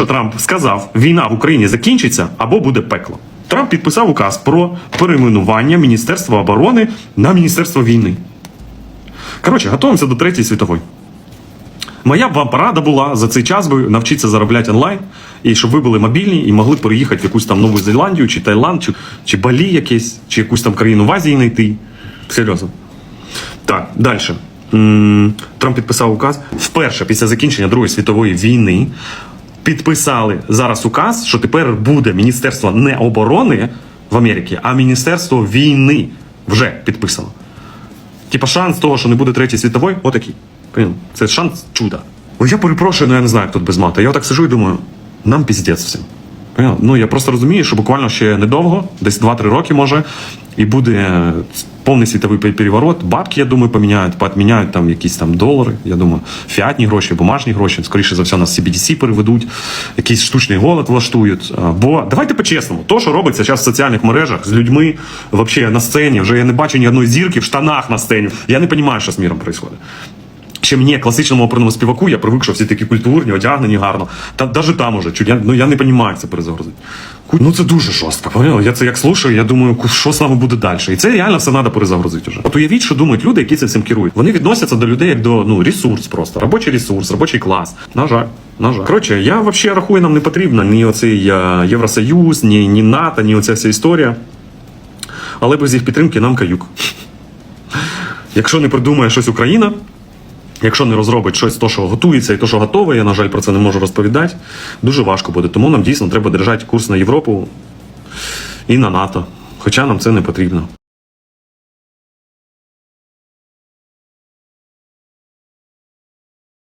що Трамп сказав, війна в Україні закінчиться або буде пекло. Трамп підписав указ про перейменування Міністерства оборони на Міністерство війни. Коротше, готуємося до третьої світової. Моя б вам порада була за цей час би навчитися заробляти онлайн, і щоб ви були мобільні і могли переїхати в якусь там Нову Зеландію, чи Таїланд, чи, чи Балі якесь, чи якусь там країну в Азії знайти. Серйозно. Так, далі. Трамп підписав указ. Вперше після закінчення Другої світової війни підписали зараз указ, що тепер буде Міністерство не оборони в Америці, а Міністерство війни вже підписано. Типа шанс того, що не буде третьої світової, отакий. Це шанс чуда. Я перепрошую, ну я не знаю, як тут без мата. Я так сижу і думаю, нам піздець всім. Ну я просто розумію, що буквально ще недовго, десь 2-3 роки може, і буде е, повний світовий переворот. Бабки, я думаю, поміняють, поотміняють там якісь там долари. Я думаю, фіатні гроші, бумажні гроші. Скоріше за все, нас CBDC переведуть, якийсь штучний голод влаштують. Бо давайте по-чесному, то, що робиться зараз в соціальних мережах з людьми, вообще на сцені, вже я не бачу ні одної зірки в штанах на сцені. Я не розумію, що з міром відбувається. Ще мені, класичному оперному співаку, я привик, що всі такі культурні, одягнені гарно. Та навіть там уже, чуть, я, ну я не розумію, це перезагрузити. Ну це дуже жорстко. поняли? Я це як слушаю, я думаю, що з нами буде далі. І це реально все треба перезагрузити вже. От уявіть, що думають люди, які це всім керують. Вони відносяться до людей як до ну, ресурс просто, робочий ресурс, робочий клас. На жаль. На жаль. Коротше, я взагалі рахую, нам не потрібно ні оцей е, Євросоюз, ні, ні НАТО, ні оця вся історія. Але без їх підтримки нам каюк. Якщо не придумає щось Україна, Якщо не розробить щось, то, що готується і то, що готове, я, на жаль, про це не можу розповідати, дуже важко буде. Тому нам дійсно треба держати курс на Європу і на НАТО. Хоча нам це не потрібно.